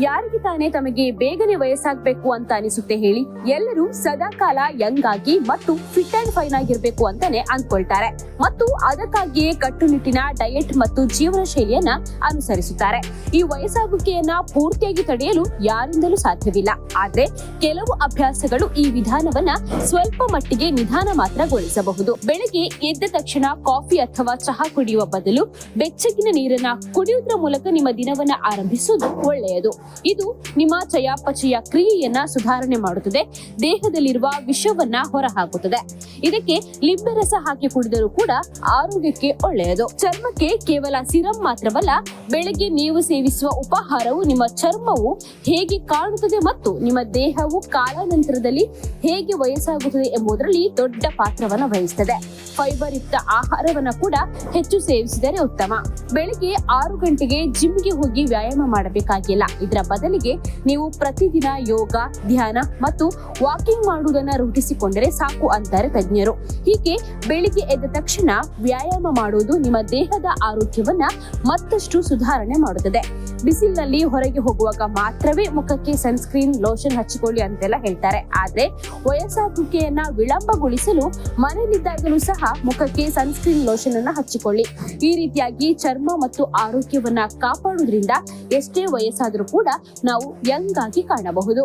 ಯಾರಿಗೆ ತಾನೇ ತಮಗೆ ಬೇಗನೆ ವಯಸ್ಸಾಗಬೇಕು ಅಂತ ಅನಿಸುತ್ತೆ ಹೇಳಿ? ಎಲ್ಲರೂ ಸದಾಕಾಲ ಯಂಗ್ ಆಗಿ ಮತ್ತು ಫಿಟ್ ಅಂಡ್ ಫೈನ್ ಆಗಿರ್ಬೇಕು ಅಂತಾನೆ ಅಂದ್ಕೊಳ್ತಾರೆ ಮತ್ತು ಅದಕ್ಕಾಗಿಯೇ ಕಟ್ಟುನಿಟ್ಟಿನ ಡಯಟ್ ಮತ್ತು ಜೀವನ ಶೈಲಿಯನ್ನ ಅನುಸರಿಸುತ್ತಾರೆ. ಈ ವಯಸ್ಸಾಗುವಿಕೆಯನ್ನ ಪೂರ್ತಿಯಾಗಿ ತಡೆಯಲು ಯಾರಿಂದಲೂ ಸಾಧ್ಯವಿಲ್ಲ. ಆದ್ರೆ ಕೆಲವು ಅಭ್ಯಾಸಗಳು ಈ ವಿಧಾನವನ್ನ ಸ್ವಲ್ಪ ಮಟ್ಟಿಗೆ ನಿಧಾನ ಮಾತ್ರಗೊಳಿಸಬಹುದು. ಬೆಳಗ್ಗೆ ಎದ್ದ ತಕ್ಷಣ ಕಾಫಿ ಅಥವಾ ಚಹಾ ಕುಡಿಯುವ ಬದಲು ಬೆಚ್ಚಗಿನ ನೀರನ್ನ ಕುಡಿಯುವುದರ ಮೂಲಕ ನಿಮ್ಮ ದಿನವನ್ನ ಆರಂಭಿಸುವುದು ಒಳ್ಳೆಯದು. ಇದು ನಿಮ್ಮ ಚಯಾಪಚಯ ಕ್ರಿಯೆಯನ್ನ ಸುಧಾರಣೆ ಮಾಡುತ್ತದೆ. ದೇಹದಲ್ಲಿರುವ ವಿಷವನ್ನ ಹೊರಹಾಕುತ್ತದೆ. ಇದಕ್ಕೆ ಲಿಂಬೆ ರಸ ಹಾಕಿ ಕುಡಿದರೂ ಕೂಡ ಆರೋಗ್ಯಕ್ಕೆ ಒಳ್ಳೆಯದು. ಚರ್ಮಕ್ಕೆ ಕೇವಲ ಸಿರಂ ಮಾತ್ರವಲ್ಲ, ಬೆಳಗ್ಗೆ ನೀವು ಸೇವಿಸುವ ಉಪಹಾರವು ನಿಮ್ಮ ಚರ್ಮವು ಹೇಗೆ ಕಾಣುತ್ತದೆ ಮತ್ತು ನಿಮ್ಮ ದೇಹವು ಕಾಲಾನಂತರದಲ್ಲಿ ಹೇಗೆ ವಯಸ್ಸಾಗುತ್ತದೆ ಎಂಬುದರಲ್ಲಿ ದೊಡ್ಡ ಪಾತ್ರವನ್ನು ವಹಿಸುತ್ತದೆ ಫೈಬರ್ ಯುಕ್ತ ಆಹಾರವನ್ನು ಕೂಡ ಹೆಚ್ಚು ಸೇವಿಸಿದರೆ ಉತ್ತಮ. ಬೆಳಿಗ್ಗೆ ಆರು ಗಂಟೆಗೆ ಜಿಮ್ಗೆ ಹೋಗಿ ವ್ಯಾಯಾಮ ಮಾಡಬೇಕಾಗಿಲ್ಲ. ಇದರ ಬದಲಿಗೆ ನೀವು ಪ್ರತಿದಿನ ಯೋಗ, ಧ್ಯಾನ ಮತ್ತು ವಾಕಿಂಗ್ ಮಾಡುವುದನ್ನು ರೂಢಿಸಿಕೊಂಡರೆ ಸಾಕು ಅಂತಾರೆ ತಜ್ಞರು. ಹೀಗೆ ಬೆಳಿಗ್ಗೆ ಎದ್ದ ತಕ್ಷಣ ವ್ಯಾಯಾಮ ಮಾಡುವುದು ನಿಮ್ಮ ದೇಹದ ಆರೋಗ್ಯವನ್ನ ಮತ್ತಷ್ಟು ಸುಧಾರಣೆ ಮಾಡುತ್ತದೆ. ಬಿಸಿಲಿನಲ್ಲಿ ಹೊರಗೆ ಹೋಗುವಾಗ ಮಾತ್ರವೇ ಮುಖಕ್ಕೆ ಸನ್ಸ್ಕ್ರೀನ್, ಲೋಷನ್ ಹಚ್ಚಿಕೊಳ್ಳಿ ಅಂತೆಲ್ಲ ಹೇಳ್ತಾರೆ. ಆದ್ರೆ ವಯಸ್ಸಾಗುವಿಕೆಯನ್ನ ವಿಳಂಬಗೊಳಿಸಲು ಮನೆಯಲ್ಲಿದ್ದಾಗಲೂ ಸಹ ಮುಖಕ್ಕೆ ಸನ್ಸ್ಕ್ರೀನ್, ಲೋಷನ್ ಅನ್ನ ಹಚ್ಚಿಕೊಳ್ಳಿ. ಈ ರೀತಿಯಾಗಿ ಚರ್ಮ ಮತ್ತು ಆರೋಗ್ಯವನ್ನ ಕಾಪಾಡುವುದರಿಂದ ಎಷ್ಟೇ ವಯಸ್ಸಾದರೂ ಕೂಡ ನಾವು ಯಂಗ್ ಆಗಿ ಕಾಣಬಹುದು.